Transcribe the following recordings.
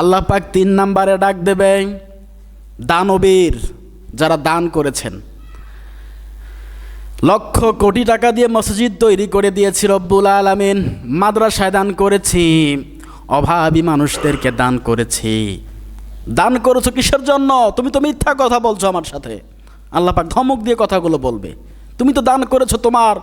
আল্লাহ পাক তিন নাম্বারে ডাক দেবে দানবীর যারা দান করেছেন। লক্ষ কোটি টাকা দিয়ে মসজিদ তৈরি করে দিয়েছি রব্বুল আলামিন। মাদ্রাসায় দান করেছি, অভাবী মানুষদেরকে দান করেছি। দান করেছ কিসের জন্য? তুমি তো মিথ্যা কথা বলছো আমার সাথে। আল্লাহ পাক ধমক দিয়ে কথাগুলো বলবে। তুমি তো দান করেছ তোমার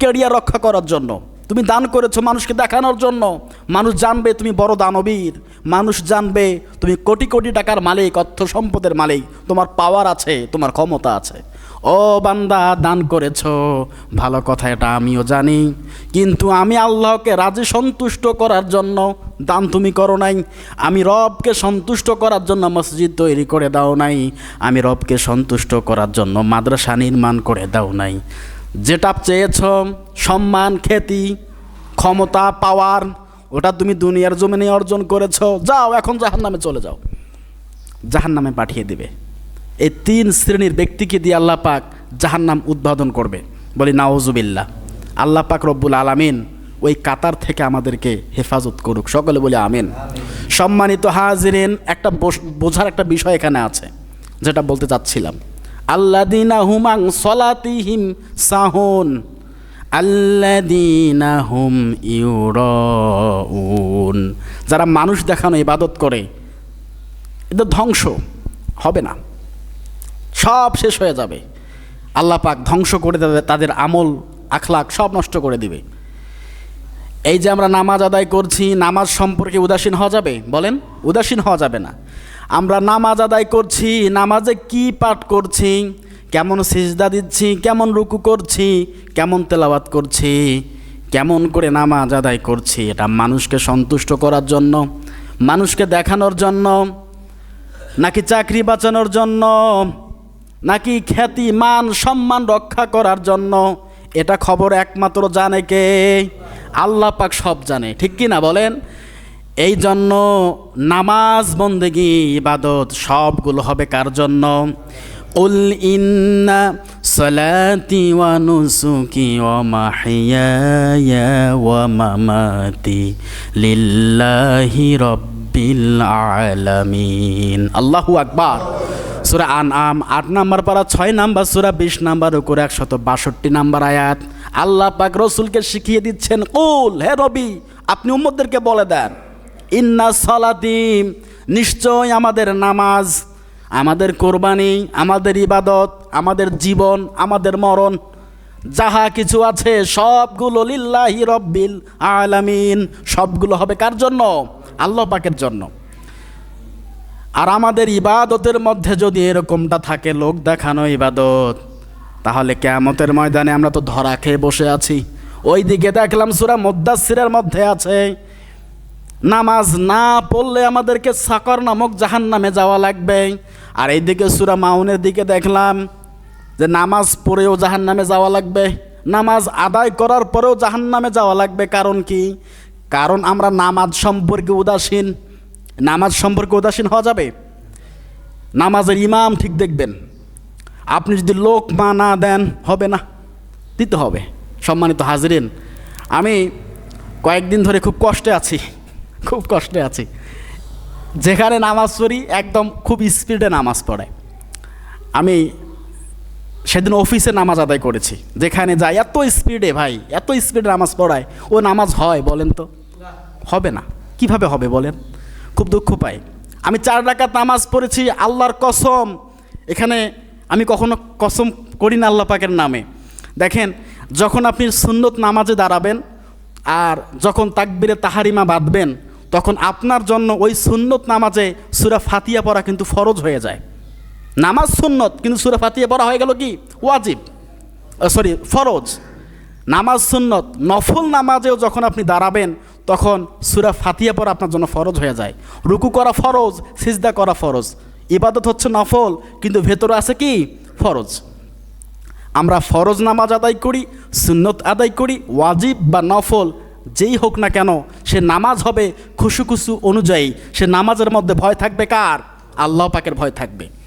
কেরিয়ার রক্ষা করার জন্য। তুমি দান করেছ মানুষকে দেখানোর জন্য। মানুষ জানবে তুমি বড় দানবীর। মানুষ জানবে তুমি কোটি কোটি টাকার মালিক, অর্থ সম্পদের মালিক। তোমার পাওয়ার আছে, তোমার ক্ষমতা আছে। ও বান্দা, দান করেছ। ভালো কথা, এটা আমিও জানি। কিন্তু আমি আল্লাহকে রাজি সন্তুষ্ট করার জন্য দান তুমি করো নাই। আমি রবকে সন্তুষ্ট করার জন্য মসজিদ তৈরি করে দাও নাই। আমি রবকে সন্তুষ্ট করার জন্য মাদ্রাসা নির্মাণ করে দাও নাই। যেটা চেয়েছ সম্মান, খ্যাতি, ক্ষমতা পাওয়ার ওটা তুমি দুনিয়ার জমিনে অর্জন করেছ। যাও, এখন জাহান নামে চলে যাও। জাহান নামে পাঠিয়ে দিবে। এই তিন শ্রেণির ব্যক্তিকে দিয়ে আল্লাহ পাক জাহান নাম উদ্বোধন করবে। বলি নাওজুবিল্লা আল্লাহ পাক রব্বুল আলামিন ওই কাতার থেকে আমাদেরকে হেফাজত করুক। সকলে বলি, আমিন। সম্মানিত হাজিরিন, একটা বোঝ- বোঝার একটা বিষয় এখানে আছে, যেটা বলতে চাচ্ছিলাম। আল্লাদিনা হুমাং সলাতিহিম সাহুন আল্লাদিনা হুম ইউরউন। যারা মানুষ দেখানো ইবাদত করে এটা ধ্বংস হবে না। সব শেষ হয়ে যাবে। আল্লাহ পাক ধ্বংস করে তাদের আমল আখলাক সব নষ্ট করে দিবে। এই যে আমরা নামাজ আদায় করছি, নামাজ সম্পর্কে উদাসীন হওয়া যাবে? বলেন, উদাসীন হওয়া যাবে না। আমরা নামাজ আদায় করছি, নামাজে কি পাঠ করছি, কেমন সিজদা দিচ্ছি, কেমন রুকু করছি, কেমন তেলাওয়াত করছি, কেমন করে নামাজ আদায় করছি, এটা মানুষকে সন্তুষ্ট করার জন্য, মানুষকে দেখানোর জন্য, নাকি চাকরি বাঁচানোর জন্য, নাকি খ্যাতি, মান, সম্মান রক্ষা করার জন্য, এটা খবর একমাত্র জানে কে? আল্লাহ পাক সব জানে, ঠিক কি না বলেন? এই জন্য নামাজ, বন্দেগি, ইবাদত সবগুলো হবে কার জন্য? উল ইন্না সলাতি ওয়া নুসুকি ওয়া মাহিয়ায়া ওয়া মামাতি লিল্লাহি রব্বিল আলামিন। আল্লাহু আকবার। সুরা আন আম আট নাম্বার পারা, ছয় নাম্বার সুরা, বিশ নাম্বার উপরে একশত বাষট্টি নাম্বার আয়াত। আল্লাহ পাক রসুলকে শিখিয়ে দিচ্ছেন কুল হে রবি, আপনি উম্মদদেরকে বলে দেন। ইন্না সালাতিম, নিশ্চয় আমাদের নামাজ, আমাদের কোরবানি, আমাদের ইবাদত, আমাদের জীবন, আমাদের মরণ, যাহা কিছু আছে সবগুলো লিল্লাহি রব্বিল আলামিন, সবগুলো হবে কার জন্য? আল্লাহ পাকের জন্য। আর আমাদের ইবাদতের মধ্যে যদি এরকমটা থাকে লোক দেখানো ইবাদত, তাহলে কেয়ামতের ময়দানে আমরা তো ধরা খেয়ে বসে আছি। ওই দিকে দেখলাম সুরা মুদাসিরের মধ্যে আছে নামাজ না পড়লে আমাদেরকে সাকর নামক জাহান নামে যাওয়া লাগবে। আর এইদিকে সুরা মাউনের দিকে দেখলাম যে নামাজ পড়েও জাহান নামে যাওয়া লাগবে। নামাজ আদায় করার পরেও জাহান নামে যাওয়া লাগবে। কারণ কি? কারণ আমরা নামাজ সম্পর্কে উদাসীন। নামাজ সম্পর্কে উদাসীন হওয়া যাবে? নামাজের ইমাম ঠিক দেখবেন। আপনি যদি লোক মা না দেন, হবে না। দিতে হবে। সম্মানিত হাজরিন, আমি কয়েকদিন ধরে খুব কষ্টে আছি। খুব কষ্টে আছি। যেখানে নামাজ পড়ি, একদম খুব স্পিডে নামাজ পড়ে। আমি সেদিন অফিসে নামাজ আদায় করেছি। যেখানে যাই, এত স্পিডে ভাই, এত স্পিডে নামাজ পড়ায়। ও নামাজ হয় বলেন তো? হবে না। কীভাবে হবে বলেন? খুব দুঃখ পাই। আমি চার রাকাত নামাজ পড়েছি, আল্লাহর কসম। এখানে আমি কখনো কসম করি না আল্লাহ পাকের নামে। দেখেন, যখন আপনি সুন্নত নামাজে দাঁড়াবেন, আর যখন তাকবিরে তাহারিমা বাঁধবেন তখন আপনার জন্য ওই সুন্নত নামাজে সুরা ফাতিয়া পড়া কিন্তু ফরজ হয়ে যায়। নামাজ সুন্নত, কিন্তু সুরা ফাতিয়া পড়া হয়ে গেল কি? ওয়াজিব। সরি ফরজ। নামাজ সুন্নত, নফল নামাজেও যখন আপনি দাঁড়াবেন, তখন সুরা ফাতিয়া পড়া আপনার জন্য ফরজ হয়ে যায়। রুকু করা ফরজ, সিজদা করা ফরজ। ইবাদত হচ্ছে নফল, কিন্তু ভেতরে আছে কি? ফরজ। আমরা ফরজ নামাজ আদায় করি, সুন্নত আদায় করি, ওয়াজিব বা নফল যেই হোক না কেন, সে নামাজ হবে খুশু খুশু অনুযায়ী। সে নামাজের মধ্যে ভয় থাকবে কার? আল্লাহ পাকের ভয় থাকবে।